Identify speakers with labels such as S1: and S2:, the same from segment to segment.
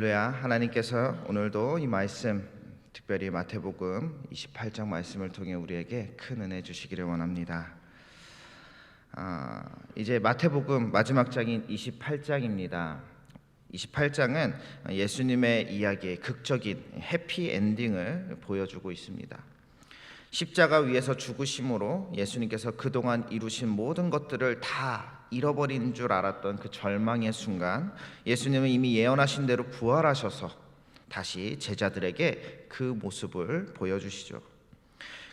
S1: 할렐루야. 하나님께서 오늘도 이 말씀 특별히 마태복음 28장 말씀을 통해 우리에게 큰 은혜 주시기를 원합니다. 아, 이제 마태복음 마지막 장인 28장입니다. 28장은 예수님의 이야기의 극적인 해피 엔딩을 보여주고 있습니다. 십자가 위에서 죽으심으로 예수님께서 그동안 이루신 모든 것들을 다 잃어버린 줄 알았던 그 절망의 순간 예수님은 이미 예언하신 대로 부활하셔서 다시 제자들에게 그 모습을 보여주시죠.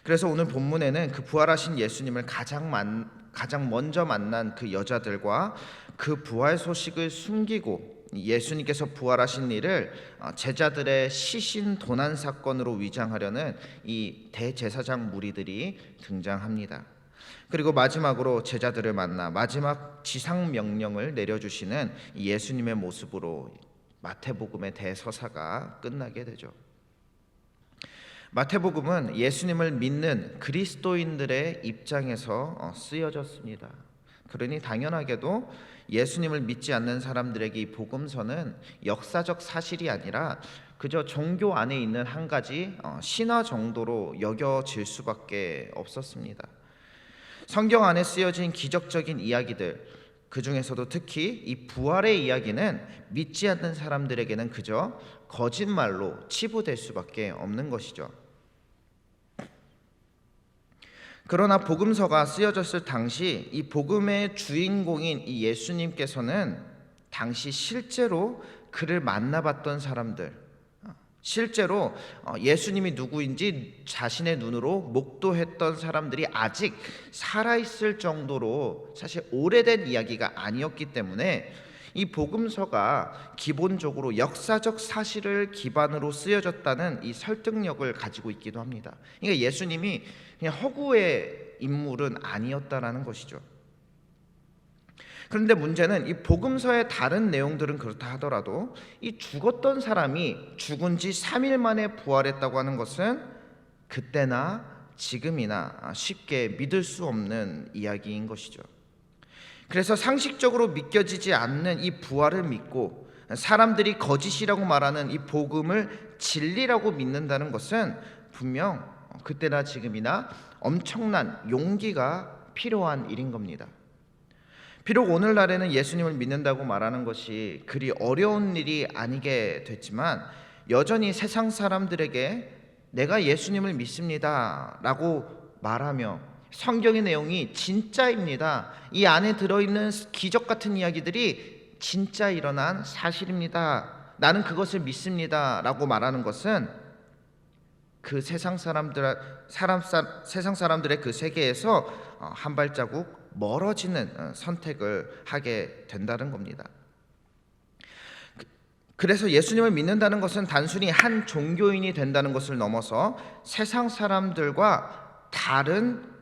S1: 그래서 오늘 본문에는 그 부활하신 예수님을 가장 만, 가장 먼저 만난 그 여자들과 그 부활 소식을 숨기고 예수님께서 부활하신 일을 어, 제자들의 시신 도난 사건으로 위장하려는 이 대제사장 무리들이 등장합니다. 그리고 마지막으로 제자들을 만나 마지막 지상 명령을 내려주시는 예수님의 모습으로 마태복음의 대서사가 끝나게 되죠. 마태복음은 예수님을 믿는 그리스도인들의 입장에서 어, 쓰여졌습니다. 그러니 당연하게도 예수님을 믿지 않는 사람들에게 이 복음서는 역사적 사실이 아니라 그저 종교 안에 있는 한 가지 어, 신화 정도로 여겨질 수밖에 없었습니다. 성경 안에 쓰여진 기적적인 이야기들 그 중에서도 특히 이 부활의 이야기는 믿지 않는 사람들에게는 그저 거짓말로 치부될 수밖에 없는 것이죠. 그러나 복음서가 쓰여졌을 당시 이 복음의 주인공인 이 예수님께서는 당시 실제로 그를 만나봤던 사람들, 실제로 어, 예수님이 누구인지 자신의 눈으로 목도했던 사람들이 아직 살아있을 정도로 사실 오래된 이야기가 아니었기 때문에 이 복음서가 기본적으로 역사적 사실을 기반으로 쓰여졌다는 이 설득력을 가지고 있기도 합니다. 그러니까 예수님이 그냥 허구의 인물은 아니었다라는 것이죠. 그런데 문제는 이 복음서의 다른 내용들은 그렇다 하더라도 이 죽었던 사람이 죽은 지 3일 만에 부활했다고 하는 것은 그때나 지금이나 쉽게 믿을 수 없는 이야기인 것이죠. 그래서 상식적으로 믿겨지지 않는 이 부활을 믿고 사람들이 거짓이라고 말하는 이 복음을 진리라고 믿는다는 것은 분명 그때나 지금이나 엄청난 용기가 필요한 일인 겁니다. 비록 오늘날에는 예수님을 믿는다고 말하는 것이 그리 어려운 일이 아니게 됐지만 여전히 세상 사람들에게 내가 예수님을 믿습니다 라고 말하며 성경의 내용이 진짜입니다. 이 안에 들어있는 기적 같은 이야기들이 진짜 일어난 사실입니다. 나는 그것을 믿습니다. 라고 말하는 것은 그 세상 사람들 사람 세상 사람들의 그 세계에서 어, 한 발자국 멀어지는 어, 선택을 하게 된다는 겁니다. 그, 그래서 예수님을 믿는다는 것은 단순히 한 종교인이 된다는 것을 넘어서 세상 사람들과 다른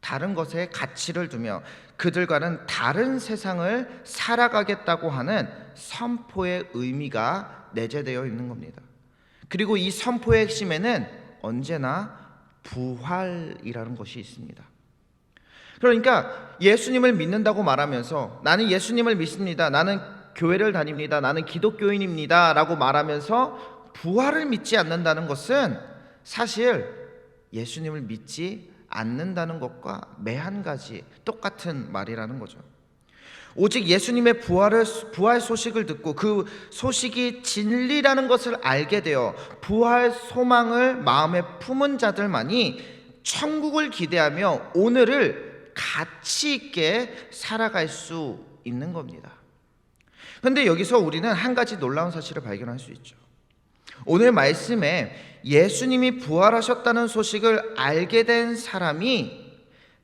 S1: 다른 것에 가치를 두며 그들과는 다른 세상을 살아가겠다고 하는 선포의 의미가 내재되어 있는 겁니다. 그리고 이 선포의 핵심에는 언제나 부활이라는 것이 있습니다. 그러니까 예수님을 믿는다고 말하면서 나는 예수님을 믿습니다. 나는 교회를 다닙니다. 나는 기독교인입니다. 라고 말하면서 부활을 믿지 않는다는 것은 사실 예수님을 믿지 않는다는 것과 매한 가지 똑같은 말이라는 거죠. 오직 예수님의 부활을 부활 소식을 듣고 그 소식이 진리라는 것을 알게 되어 부활 소망을 마음에 품은 자들만이 천국을 기대하며 오늘을 가치 있게 살아갈 수 있는 겁니다. 그런데 여기서 우리는 한 가지 놀라운 사실을 발견할 수 있죠. 오늘 말씀에 예수님이 부활하셨다는 소식을 알게 된 사람이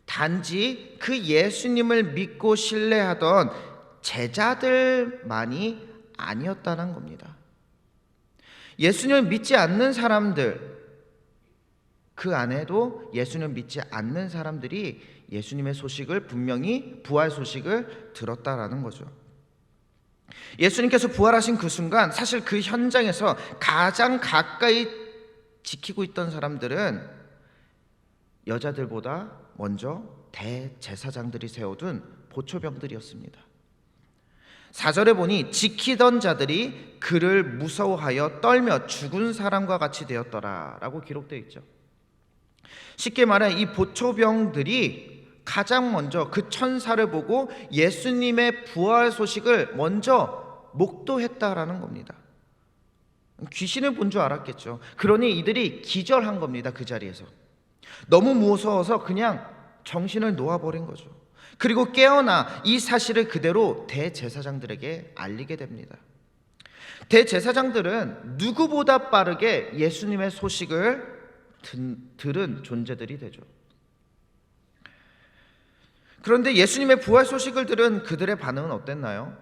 S1: 단지 그 예수님을 믿고 신뢰하던 제자들만이 아니었다는 겁니다. 예수님을 믿지 않는 사람들, 그 안에도 예수님을 믿지 않는 사람들이 예수님의 소식을 분명히 부활 소식을 들었다라는 거죠. 예수님께서 부활하신 그 순간 사실 그 현장에서 가장 가까이 지키고 있던 사람들은 여자들보다 먼저 대제사장들이 세워둔 보초병들이었습니다. 4절에 보니 지키던 자들이 그를 무서워하여 떨며 죽은 사람과 같이 되었더라 라고 기록되어 있죠. 쉽게 말해 이 보초병들이 가장 먼저 그 천사를 보고 예수님의 부활 소식을 먼저 목도했다라는 겁니다. 귀신을 본 줄 알았겠죠. 그러니 이들이 기절한 겁니다. 그 자리에서. 너무 무서워서 그냥 정신을 놓아버린 거죠. 그리고 깨어나 이 사실을 그대로 대제사장들에게 알리게 됩니다. 대제사장들은 누구보다 빠르게 예수님의 소식을 들은 존재들이 되죠. 그런데 예수님의 부활 소식을 들은 그들의 반응은 어땠나요?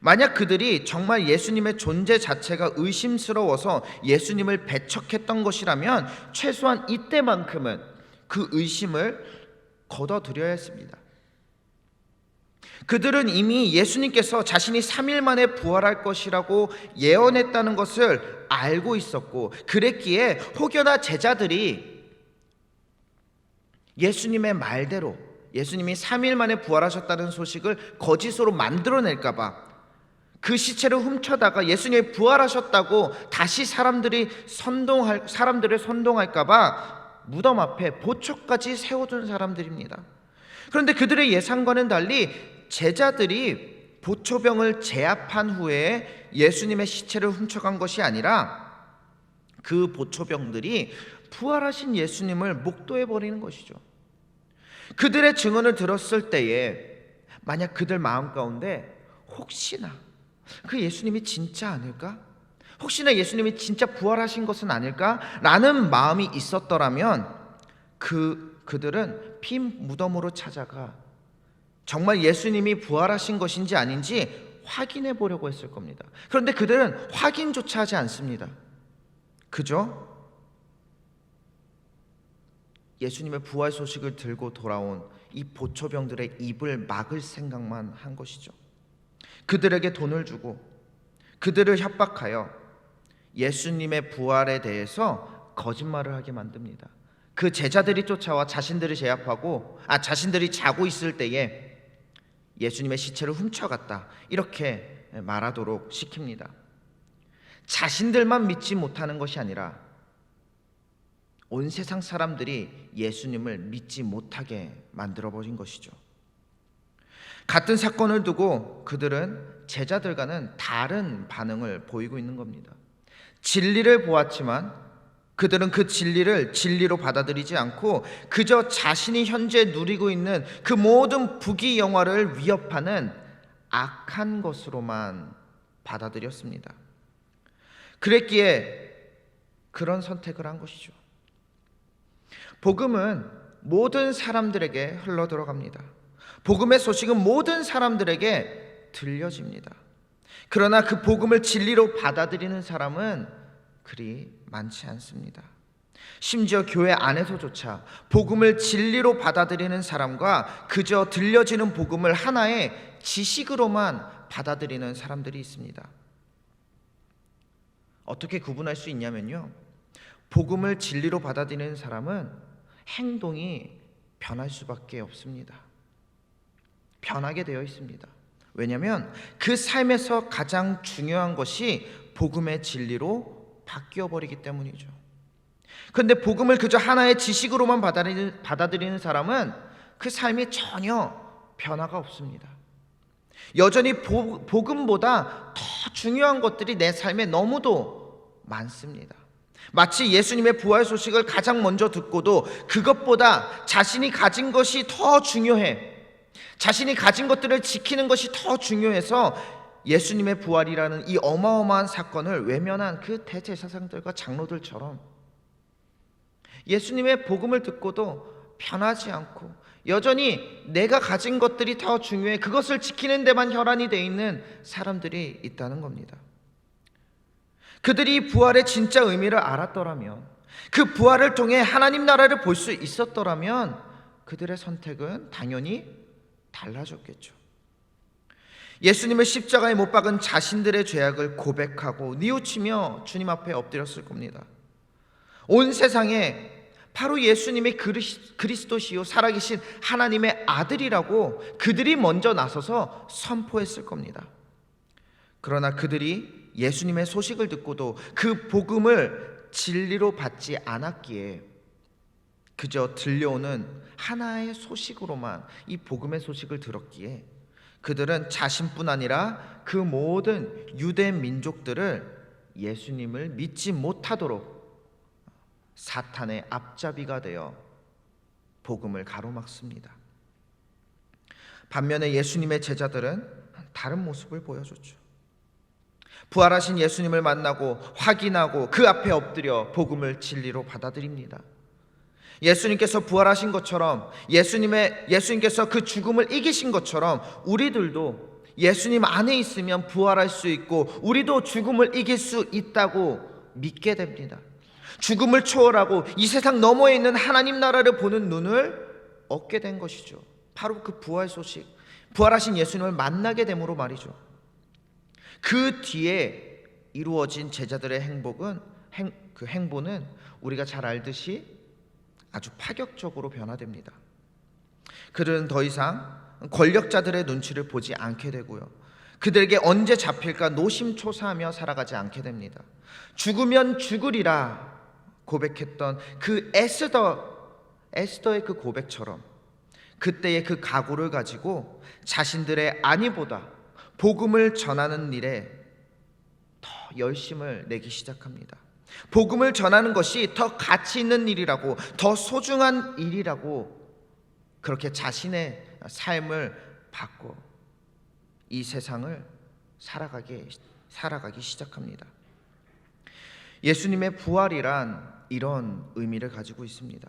S1: 만약 그들이 정말 예수님의 존재 자체가 의심스러워서 예수님을 배척했던 것이라면 최소한 이때만큼은 그 의심을 걷어들여야 했습니다. 그들은 이미 예수님께서 자신이 3일 만에 부활할 것이라고 예언했다는 것을 알고 있었고 그랬기에 혹여나 제자들이 예수님의 말대로 예수님이 3일 만에 부활하셨다는 소식을 거짓으로 만들어낼까봐 그 시체를 훔쳐다가 예수님이 부활하셨다고 다시 사람들이 선동할 사람들을 선동할까봐 무덤 앞에 보초까지 세워둔 사람들입니다. 그런데 그들의 예상과는 달리 제자들이 보초병을 제압한 후에 예수님의 시체를 훔쳐간 것이 아니라 그 보초병들이 부활하신 예수님을 목도해 버리는 것이죠. 그들의 증언을 들었을 때에 만약 그들 마음 가운데 혹시나 그 예수님이 진짜 아닐까? 혹시나 예수님이 진짜 부활하신 것은 아닐까? 라는 마음이 있었더라면 그 그들은 빈 무덤으로 찾아가 정말 예수님이 부활하신 것인지 아닌지 확인해 보려고 했을 겁니다. 그런데 그들은 확인조차 하지 않습니다. 그죠? 예수님의 부활 소식을 들고 돌아온 이 보초병들의 입을 막을 생각만 한 것이죠. 그들에게 돈을 주고 그들을 협박하여 예수님의 부활에 대해서 거짓말을 하게 만듭니다. 그 제자들이 쫓아와 자신들을 제압하고 아 자신들이 자고 있을 때에 예수님의 시체를 훔쳐갔다 이렇게 말하도록 시킵니다. 자신들만 믿지 못하는 것이 아니라 온 세상 사람들이 예수님을 믿지 못하게 만들어 버린 것이죠. 같은 사건을 두고 그들은 제자들과는 다른 반응을 보이고 있는 겁니다. 진리를 보았지만 그들은 그 진리를 진리로 받아들이지 않고 그저 자신이 현재 누리고 있는 그 모든 부귀 영화를 위협하는 악한 것으로만 받아들였습니다. 그랬기에 그런 선택을 한 것이죠. 복음은 모든 사람들에게 흘러 들어갑니다. 복음의 소식은 모든 사람들에게 들려집니다. 그러나 그 복음을 진리로 받아들이는 사람은 그리 많지 않습니다. 심지어 교회 안에서조차 복음을 진리로 받아들이는 사람과 그저 들려지는 복음을 하나의 지식으로만 받아들이는 사람들이 있습니다. 어떻게 구분할 수 있냐면요. 복음을 진리로 받아들이는 사람은 행동이 변할 수밖에 없습니다. 변하게 되어 있습니다. 왜냐하면 그 삶에서 가장 중요한 것이 복음의 진리로 바뀌어 버리기 때문이죠. 그런데 복음을 그저 하나의 지식으로만 받아들이는 사람은 그 삶이 전혀 변화가 없습니다. 여전히 복음보다 더 중요한 것들이 내 삶에 너무도 많습니다. 마치 예수님의 부활 소식을 가장 먼저 듣고도 그것보다 자신이 가진 것이 더 중요해. 자신이 가진 것들을 지키는 것이 더 중요해서 예수님의 부활이라는 이 어마어마한 사건을 외면한 그 대제사장들과 장로들처럼 예수님의 복음을 듣고도 변하지 않고 여전히 내가 가진 것들이 더 중요해 그것을 지키는 데만 혈안이 돼 있는 사람들이 있다는 겁니다. 그들이 부활의 진짜 의미를 알았더라면 그 부활을 통해 하나님 나라를 볼 수 있었더라면 그들의 선택은 당연히 달라졌겠죠. 예수님을 십자가에 못 박은 자신들의 죄악을 고백하고 뉘우치며 주님 앞에 엎드렸을 겁니다. 온 세상에 바로 예수님의 그리스- 그리스도시요 살아계신 하나님의 아들이라고 그들이 먼저 나서서 선포했을 겁니다. 그러나 그들이 예수님의 소식을 듣고도 그 복음을 진리로 받지 않았기에 그저 들려오는 하나의 소식으로만 이 복음의 소식을 들었기에 그들은 자신뿐 아니라 그 모든 유대 민족들을 예수님을 믿지 못하도록 사탄의 앞잡이가 되어 복음을 가로막습니다. 반면에 예수님의 제자들은 다른 모습을 보여줬죠. 부활하신 예수님을 만나고 확인하고 그 앞에 엎드려 복음을 진리로 받아들입니다. 예수님께서 부활하신 것처럼 예수님의 예수님께서 그 죽음을 이기신 것처럼 우리들도 예수님 안에 있으면 부활할 수 있고 우리도 죽음을 이길 수 있다고 믿게 됩니다. 죽음을 초월하고 이 세상 너머에 있는 하나님 나라를 보는 눈을 얻게 된 것이죠. 바로 그 부활 소식, 부활하신 예수님을 만나게 됨으로 말이죠. 그 뒤에 이루어진 제자들의 행복은 행, 그 행보는 우리가 잘 알듯이 아주 파격적으로 변화됩니다. 그들은 더 이상 권력자들의 눈치를 보지 않게 되고요. 그들에게 언제 잡힐까 노심초사하며 살아가지 않게 됩니다. 죽으면 죽으리라 고백했던 그 에스더 에스더의 그 고백처럼 그때의 그 각오를 가지고 자신들의 안위보다 복음을 전하는 일에 더 열심을 내기 시작합니다. 복음을 전하는 것이 더 가치 있는 일이라고 더 소중한 일이라고 그렇게 자신의 삶을 바꿔 이 세상을 살아가게 살아가기 시작합니다. 예수님의 부활이란 이런 의미를 가지고 있습니다.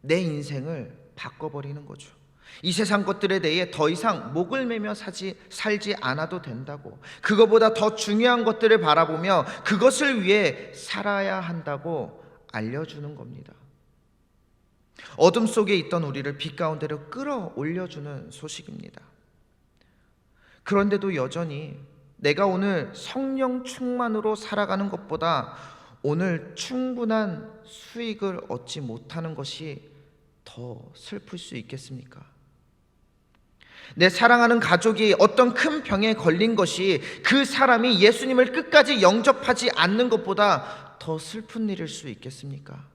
S1: 내 인생을 바꿔버리는 거죠. 이 세상 것들에 대해 더 이상 목을 매며 사지, 살지 않아도 된다고. 그거보다 더 중요한 것들을 바라보며 그것을 위해 살아야 한다고 알려주는 겁니다. 어둠 속에 있던 우리를 빛 가운데로 끌어올려주는 소식입니다. 그런데도 여전히 내가 오늘 성령 충만으로 살아가는 것보다 오늘 충분한 수익을 얻지 못하는 것이 더 슬플 수 있겠습니까? 내 사랑하는 가족이 어떤 큰 병에 걸린 것이 그 사람이 예수님을 끝까지 영접하지 않는 것보다 더 슬픈 일일 수 있겠습니까?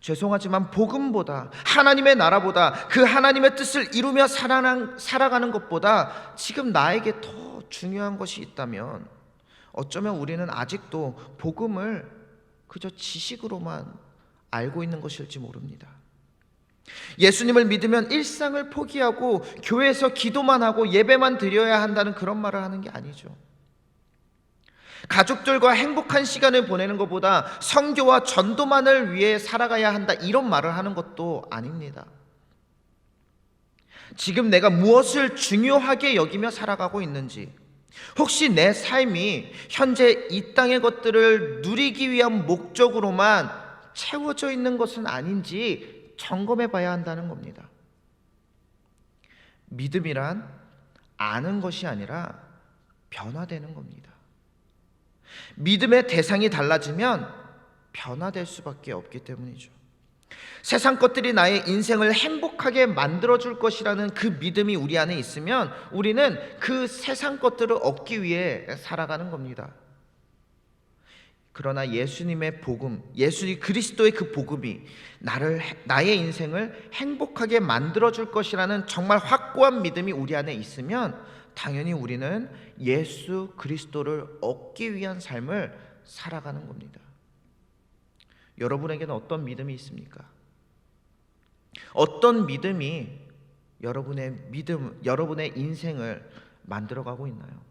S1: 죄송하지만 복음보다 하나님의 나라보다 그 하나님의 뜻을 이루며 살아가는 것보다 지금 나에게 더 중요한 것이 있다면 어쩌면 우리는 아직도 복음을 그저 지식으로만 알고 있는 것일지 모릅니다. 예수님을 믿으면 일상을 포기하고 교회에서 기도만 하고 예배만 드려야 한다는 그런 말을 하는 게 아니죠. 가족들과 행복한 시간을 보내는 것보다 성교와 전도만을 위해 살아가야 한다 이런 말을 하는 것도 아닙니다. 지금 내가 무엇을 중요하게 여기며 살아가고 있는지, 혹시 내 삶이 현재 이 땅의 것들을 누리기 위한 목적으로만 채워져 있는 것은 아닌지 점검해 봐야 한다는 겁니다. 믿음이란 아는 것이 아니라 변화되는 겁니다. 믿음의 대상이 달라지면 변화될 수밖에 없기 때문이죠. 세상 것들이 나의 인생을 행복하게 만들어 줄 것이라는 그 믿음이 우리 안에 있으면 우리는 그 세상 것들을 얻기 위해 살아가는 겁니다. 그러나 예수님의 복음, 예수 그리스도의 그 복음이 나를 나의 인생을 행복하게 만들어 줄 것이라는 정말 확고한 믿음이 우리 안에 있으면 당연히 우리는 예수 그리스도를 얻기 위한 삶을 살아가는 겁니다. 여러분에게는 어떤 믿음이 있습니까? 어떤 믿음이 여러분의 믿음, 여러분의 인생을 만들어 가고 있나요?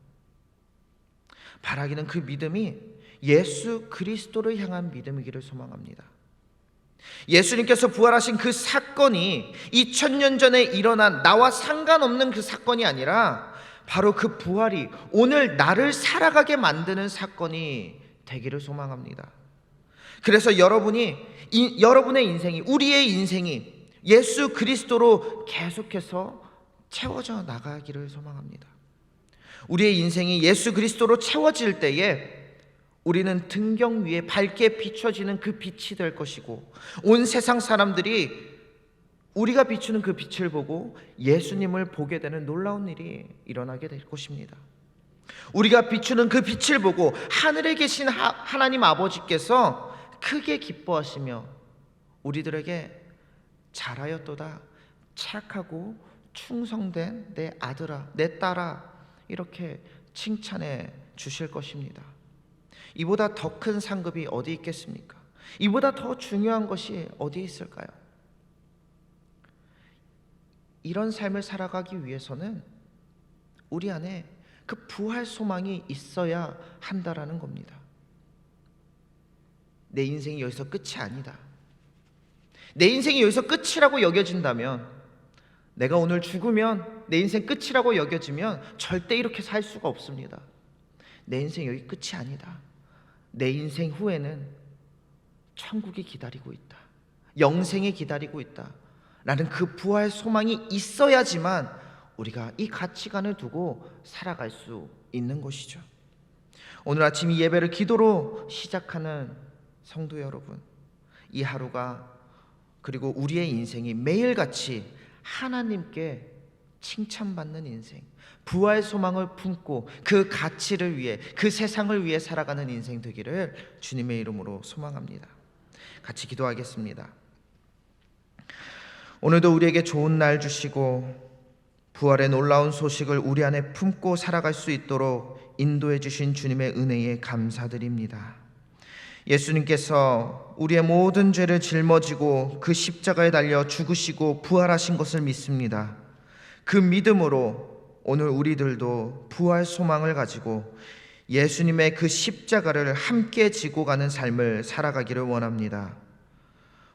S1: 바라기는 그 믿음이 예수 그리스도를 향한 믿음이기를 소망합니다. 예수님께서 부활하신 그 사건이 2000년 전에 일어난 나와 상관없는 그 사건이 아니라 바로 그 부활이 오늘 나를 살아가게 만드는 사건이 되기를 소망합니다. 그래서 여러분이 이, 여러분의 인생이 우리의 인생이 예수 그리스도로 계속해서 채워져 나가기를 소망합니다. 우리의 인생이 예수 그리스도로 채워질 때에 우리는 등경 위에 밝게 비춰지는 그 빛이 될 것이고 온 세상 사람들이 우리가 비추는 그 빛을 보고 예수님을 보게 되는 놀라운 일이 일어나게 될 것입니다. 우리가 비추는 그 빛을 보고 하늘에 계신 하, 하나님 아버지께서 크게 기뻐하시며 우리들에게 잘하였도다 착하고 충성된 내 아들아 내 딸아 이렇게 칭찬해 주실 것입니다. 이보다 더 큰 상급이 어디 있겠습니까? 이보다 더 중요한 것이 어디 있을까요? 이런 삶을 살아가기 위해서는 우리 안에 그 부활 소망이 있어야 한다라는 겁니다. 내 인생이 여기서 끝이 아니다. 내 인생이 여기서 끝이라고 여겨진다면 내가 오늘 죽으면 내 인생 끝이라고 여겨지면 절대 이렇게 살 수가 없습니다. 내 인생 여기 끝이 아니다. 내 인생 후에는 천국이 기다리고 있다. 영생이 기다리고 있다. 라는 그 부활 소망이 있어야지만 우리가 이 가치관을 두고 살아갈 수 있는 것이죠. 오늘 아침 이 예배를 기도로 시작하는 성도 여러분, 이 하루가 그리고 우리의 인생이 매일같이 하나님께 칭찬받는 인생, 부활 소망을 품고 그 가치를 위해 그 세상을 위해 살아가는 인생 되기를 주님의 이름으로 소망합니다. 같이 기도하겠습니다. 오늘도 우리에게 좋은 날 주시고 부활의 놀라운 소식을 우리 안에 품고 살아갈 수 있도록 인도해 주신 주님의 은혜에 감사드립니다. 예수님께서 우리의 모든 죄를 짊어지고 그 십자가에 달려 죽으시고 부활하신 것을 믿습니다. 그 믿음으로 오늘 우리들도 부활 소망을 가지고 예수님의 그 십자가를 함께 지고 가는 삶을 살아가기를 원합니다.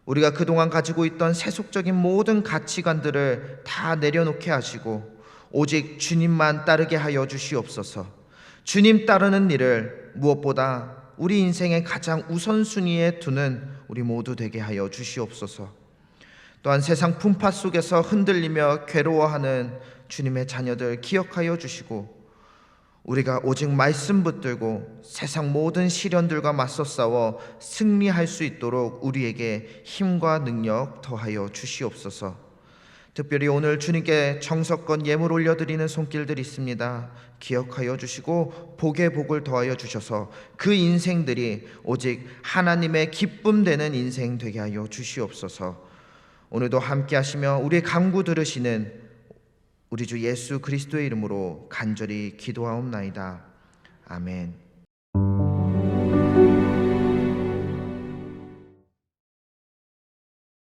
S1: 우리가 그동안 가지고 있던 세속적인 모든 가치관들을 다 내려놓게 하시고 오직 주님만 따르게 하여 주시옵소서. 주님 따르는 일을 무엇보다 우리 인생의 가장 우선순위에 두는 우리 모두 되게 하여 주시옵소서. 또한 세상 풍파 속에서 흔들리며 괴로워하는 주님의 자녀들 기억하여 주시고 우리가 오직 말씀 붙들고 세상 모든 시련들과 맞서 싸워 승리할 수 있도록 우리에게 힘과 능력 더하여 주시옵소서. 특별히 오늘 주님께 정석권 예물 올려드리는 손길들 있습니다. 기억하여 주시고 복의 복을 더하여 주셔서 그 인생들이 오직 하나님의 기쁨 되는 인생 되게 하여 주시옵소서. 오늘도 함께 하시며 우리의 간구 들으시는 우리 주 예수 그리스도의 이름으로 간절히 기도하옵나이다. 아멘.